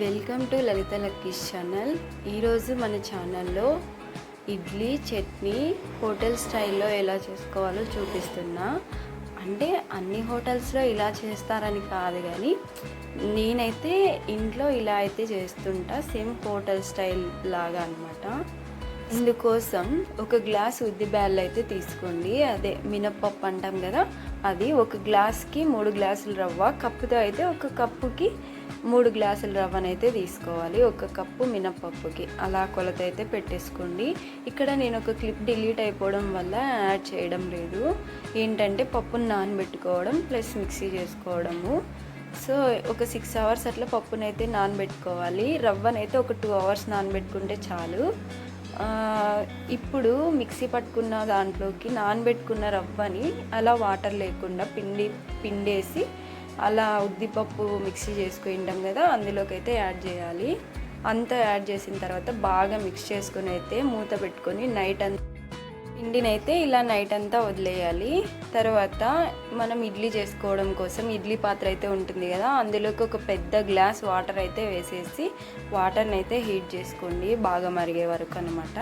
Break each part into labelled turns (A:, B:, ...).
A: Welcome to Lalitha lucky's channel. ఈరోజు మన ఛానల్లో ఇడ్లీ చట్నీ హోటల్ స్టైల్లో ఎలా చేసుకోవాలో చూపిస్తున్నా. అంటే అన్ని హోటల్స్లో ఇలా చేస్తారని కాదు కానీ నేనైతే ఇంట్లో ఇలా అయితే చేస్తుంటా సేమ్ హోటల్ స్టైల్ లాగా అనమాట ఇందుకోసం ఒక గ్లాస్ ఉద్ది బ్యాళ్ళు అయితే తీసుకోండి. అదే మినప్పప్పు అంటాం కదా అది ఒక గ్లాస్కి మూడు గ్లాసులు రవ్వ కప్పుతో అయితే ఒక కప్పుకి మూడు గ్లాసులు రవ్వనైతే తీసుకోవాలి. ఒక కప్పు మినప్పప్పుకి. అలా కొలత అయితే పెట్టేసుకోండి. ఇక్కడ నేను ఒక క్లిప్ డిలీట్ అయిపోవడం వల్ల యాడ్ చేయడం లేదు. ఏంటంటే పప్పును నానబెట్టుకోవడం ప్లస్ మిక్సీ చేసుకోవడము. సో ఒక సిక్స్ అవర్స్ అట్లా పప్పునైతే నానబెట్టుకోవాలి. రవ్వనైతే ఒక టూ అవర్స్ నానబెట్టుకుంటే చాలు. ఇప్పుడు మిక్సీ పట్టుకున్న దాంట్లోకి నానబెట్టుకున్న రవ్వని అలా వాటర్ లేకుండా పిండి పిండేసి అలా ఉద్దిపప్పు మిక్సీ చేసుకుంటాం కదా అందులోకి అయితే యాడ్ చేయాలి. అంతా యాడ్ చేసిన తర్వాత బాగా మిక్స్ చేసుకుని అయితే మూత పెట్టుకొని నైట్ అంతా పిండినైతే ఇలా నైట్ అంతా వదిలేయాలి. తర్వాత మనం ఇడ్లీ చేసుకోవడం కోసం ఇడ్లీ పాత్ర అయితే ఉంటుంది కదా అందులోకి ఒక పెద్ద గ్లాస్ వాటర్ అయితే వేసేసి వాటర్ని అయితే హీట్ చేసుకోండి బాగా మరిగే వరకు అనమాట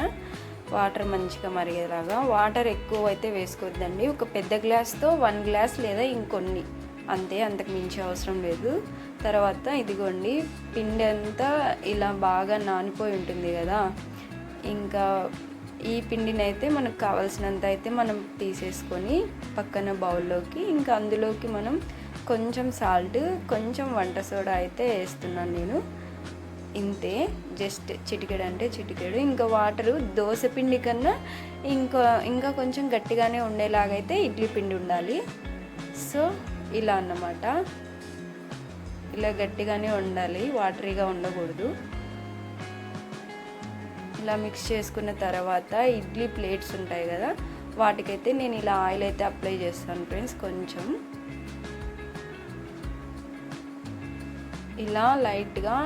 A: వాటర్ మంచిగా మరిగేలాగా. వాటర్ ఎక్కువ అయితే వేసుకోవద్దండి. ఒక పెద్ద గ్లాస్తో వన్ గ్లాస్ లేదా ఇంకొన్ని. అంతే అంతకు మించి అవసరం లేదు. తర్వాత ఇదిగోండి పిండి అంతా ఇలా బాగా నానిపోయి ఉంటుంది కదా. ఇంకా ఈ పిండిని అయితే మనకు కావాల్సినంత అయితే మనం తీసేసుకొని పక్కన బౌల్లోకి ఇంకా అందులోకి మనం కొంచెం సాల్ట్ కొంచెం వంట సోడా అయితే వేస్తున్నాను నేను. ఇంతే జస్ట్ చిటికెడు అంటే చిటికెడు. ఇంకా వాటరు దోశ పిండి కన్నా ఇంకా ఇంకా కొంచెం గట్టిగానే ఉండేలాగైతే ఇడ్లీ పిండి ఉండాలి. సో ఇలా అన్నమాట. ఇలా గట్టిగానే ఉండాలి వాటరీగా ఉండకూడదు. ఇలా మిక్స్ చేసుకున్న తర్వాత ఇడ్లీ ప్లేట్స్ ఉంటాయి కదా వాటికైతే నేను ఇలా ఆయిల్ అయితే అప్లై చేస్తాను ఫ్రెండ్స్ కొంచెం. ఇలా లైట్గా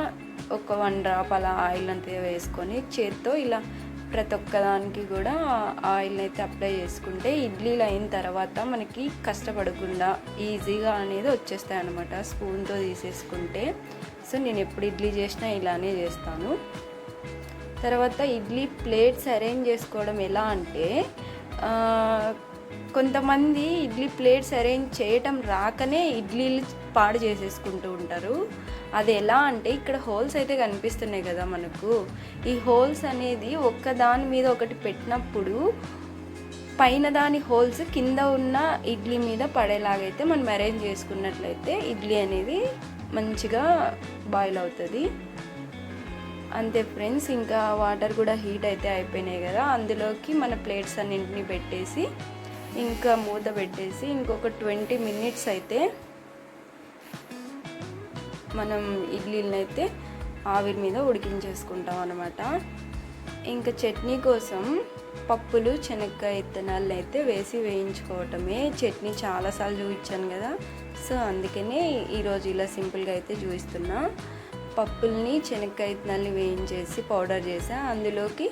A: ఒక వన్ డ్రాప్ అలా ఆయిల్ అంతా వేసుకొని చేత్తో ఇలా ప్రతి ఒక్కదానికి కూడా ఆయిల్ని అయితే అప్లై చేసుకుంటే ఇడ్లీలు అయిన తర్వాత మనకి కష్టపడకుండా ఈజీగా అనేది వచ్చేస్తాయి అనమాట స్పూన్తో తీసేసుకుంటే. సో నేను ఎప్పుడు ఇడ్లీ చేసినా ఇలానే చేస్తాను. తర్వాత ఇడ్లీ ప్లేట్స్ అరేంజ్ చేసుకోవడం ఎలా అంటే కొంతమంది ఇడ్లీ ప్లేట్స్ అరేంజ్ చేయటం రాకనే ఇడ్లీలు పాడు చేసేసుకుంటూ ఉంటారు. అది ఎలా అంటే ఇక్కడ హోల్స్ అయితే కనిపిస్తున్నాయి కదా మనకు. ఈ హోల్స్ అనేది ఒక్క దాని మీద ఒకటి పెట్టినప్పుడు పైన దాని హోల్స్ కింద ఉన్న ఇడ్లీ మీద పడేలాగైతే మనం అరేంజ్ చేసుకున్నట్లయితే ఇడ్లీ అనేది మంచిగా బాయిల్ అవుతుంది. అంతే ఫ్రెండ్స్ ఇంకా వాటర్ కూడా హీట్ అయితే అయిపోయినాయి కదా. అందులోకి మన ప్లేట్స్ అన్నింటినీ పెట్టేసి ఇంకా మూత పెట్టేసి ఇంకొక ట్వంటీ మినిట్స్ అయితే మనం ఇడ్లీలను అయితే ఆవిరి మీద ఉడికించేసుకుంటాం అనమాట ఇంకా చట్నీ కోసం పప్పులు శనక్కాయ ఇత్తనాలను అయితే వేసి వేయించుకోవటమే. చట్నీ చాలాసార్లు చూపించాను కదా. సో అందుకనే ఈరోజు ఇలా సింపుల్గా అయితే చూపిస్తున్నా. పప్పుల్ని శనక్కాయ ఇత్తనాల్ని వేయించేసి పౌడర్ చేసా. అందులోకి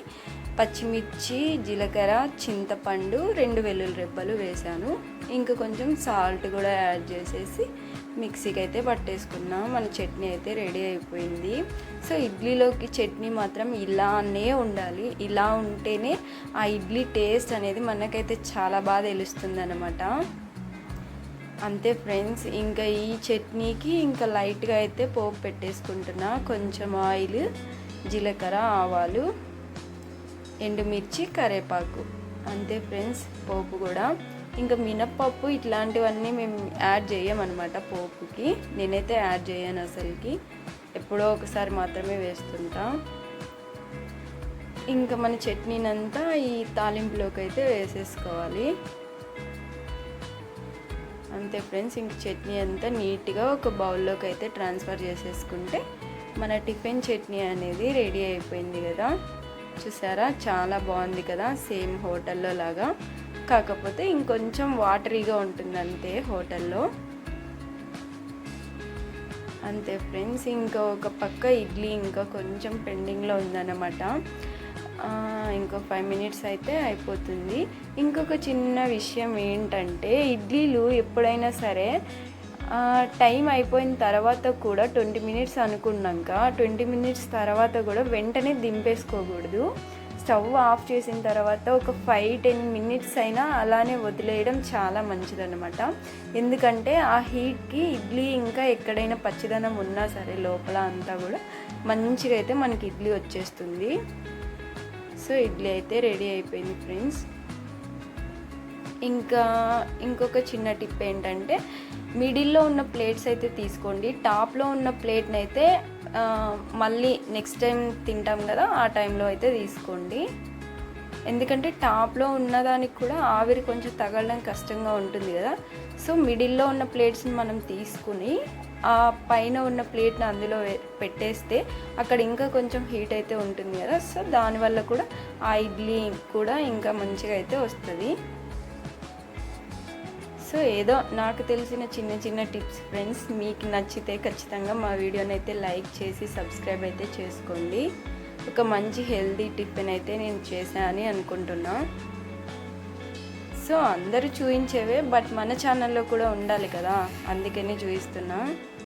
A: పచ్చిమిర్చి జీలకర్ర చింతపండు రెండు వెల్లుల్లి రెబ్బలు వేసాను ఇంకా కొంచెం సాల్ట్ కూడా యాడ్ చేసేసి మిక్సీకి అయితే పట్టేసుకున్నాం. మన చట్నీ అయితే రెడీ అయిపోయింది. సో ఇడ్లీలోకి చట్నీ మాత్రం ఇలానే ఉండాలి. ఇలా ఉంటేనే ఆ ఇడ్లీ టేస్ట్ అనేది మనకైతే చాలా బాగా తెలుస్తుంది అనమాట అంతే ఫ్రెండ్స్ ఇంకా ఈ చట్నీకి ఇంకా లైట్గా అయితే పోపు పెట్టేసుకుంటున్నా. కొంచెం ఆయిల్ జీలకర్ర ఆవాలు. ఎండుమిర్చి కరేపాకు. అంతే ఫ్రెండ్స్ పోపు కూడా. ఇంకా మినప్పప్పు ఇట్లాంటివన్నీ మేము యాడ్ చేయమన్నమాట పోపుకి. నేనైతే యాడ్ చేయను అసలుకి. ఎప్పుడో ఒకసారి మాత్రమే వేస్తుంటా. ఇంకా మన చట్నీనంతా ఈ తాలింపులోకి అయితే వేసేసుకోవాలి. అంతే ఫ్రెండ్స్ ఇంక చట్నీ అంతా నీట్గా ఒక బౌల్లోకి అయితే ట్రాన్స్ఫర్ చేసేసుకుంటే మన టిఫిన్ చట్నీ అనేది రెడీ అయిపోయింది కదా. చూసారా? చాలా బాగుంది కదా సేమ్ హోటల్లో లాగా. కాకపోతే ఇంకొంచెం వాటరీగా ఉంటుంది అంతే హోటల్లో. అంతే ఫ్రెండ్స్ ఇంకా ఒక పక్క ఇడ్లీ ఇంకా కొంచెం పెండింగ్లో ఉందన్నమాట. ఇంకో ఫైవ్ మినిట్స్ అయితే అయిపోతుంది. ఇంకొక చిన్న విషయం ఏంటంటే ఇడ్లీలు ఎప్పుడైనా సరే టైం అయిపోయిన తర్వాత కూడా ట్వంటీ మినిట్స్ అనుకున్నాక ట్వంటీ మినిట్స్ తర్వాత కూడా వెంటనే దింపేసుకోకూడదు. స్టవ్ ఆఫ్ చేసిన తర్వాత ఒక ఫైవ్ టెన్ మినిట్స్ అయినా అలానే వదిలేయడం చాలా మంచిదన్నమాట. ఎందుకంటే ఆ హీట్కి ఇడ్లీ ఇంకా ఎక్కడైనా పచ్చిదనం ఉన్నా సరే లోపల అంతా కూడా మంచిగా అయితే మనకి ఇడ్లీ వచ్చేస్తుంది. సో ఇడ్లీ అయితే రెడీ అయిపోయింది ఫ్రెండ్స్. ఇంకా ఇంకొక చిన్న టిప్ ఏంటంటే మిడిల్లో ఉన్న ప్లేట్స్ అయితే తీసుకోండి. టాప్లో ఉన్న ప్లేట్ని అయితే మళ్ళీ నెక్స్ట్ టైం తింటాం కదా ఆ టైంలో అయితే తీసుకోండి. ఎందుకంటే టాప్లో ఉన్నదానికి కూడా ఆవిరి కొంచెం తగలడం కష్టంగా ఉంటుంది కదా. సో మిడిల్లో ఉన్న ప్లేట్స్ని మనం తీసుకుని ఆ పైన ఉన్న ప్లేట్ని అందులో పెట్టేస్తే అక్కడ ఇంకా కొంచెం హీట్ అయితే ఉంటుంది కదా. సో దానివల్ల కూడా ఆ ఇడ్లీ కూడా ఇంకా మంచిగా అయితే వస్తుంది. సో ఏదో నాకు తెలిసిన చిన్న చిన్న టిప్స్ ఫ్రెండ్స్ మీకు నచ్చితే ఖచ్చితంగా మా వీడియోని అయితే లైక్ చేసి సబ్స్క్రైబ్ అయితే చేసుకోండి. ఒక మంచి హెల్దీ టిఫిన్ అయితే నేను చేశానని అనుకుంటున్నా. సో అందరూ చూపించేవే బట్ మన ఛానల్లో కూడా ఉండాలి కదా అందుకనే చూపిస్తున్నా